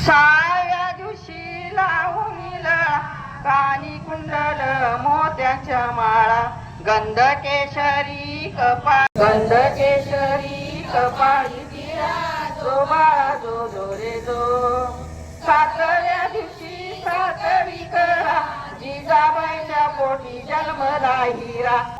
साया दिवशी लावून कानी कुंडल मोत्याच्या माळा. गंध केशरी कपा गंध केशरी कपाळी जो बाळा जो जो रे जो. सातव्या दिवशी सातवी करा. जिजाबाईच्या पोटी जन्मला हिरा.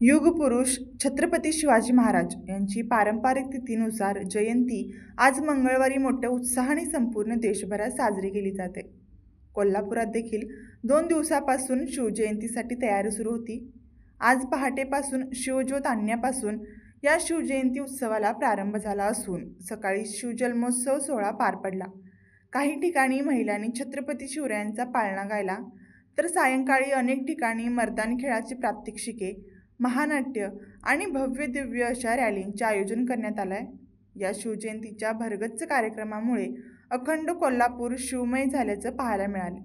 युगपुरुष छत्रपती शिवाजी महाराज यांची पारंपरिक तिथीनुसार जयंती आज मंगळवारी मोठ्या उत्साहाने संपूर्ण देशभरात साजरी केली जाते. कोल्हापुरात देखील दोन दिवसापासून शिवजयंतीसाठी तयारी सुरू होती. आज पहाटेपासून शिवज्योत आणण्यापासून या शिवजयंती उत्सवाला प्रारंभ झाला असून सकाळी शिवजन्मोत्सव सोहळा पार पडला. काही ठिकाणी महिलांनी छत्रपती शिवरायांचा पाळणा गायला तर सायंकाळी अनेक ठिकाणी मर्दान खेळाची प्रात्यक्षिके महानाट्य आणि भव्य दिव्य अशा रॅलींचे आयोजन करण्यात आलं आहे या शिवजयंतीच्या भरगच्च कार्यक्रमामुळे अखंड कोल्हापूर शिवमय झाल्याचं पाहायला मिळाले.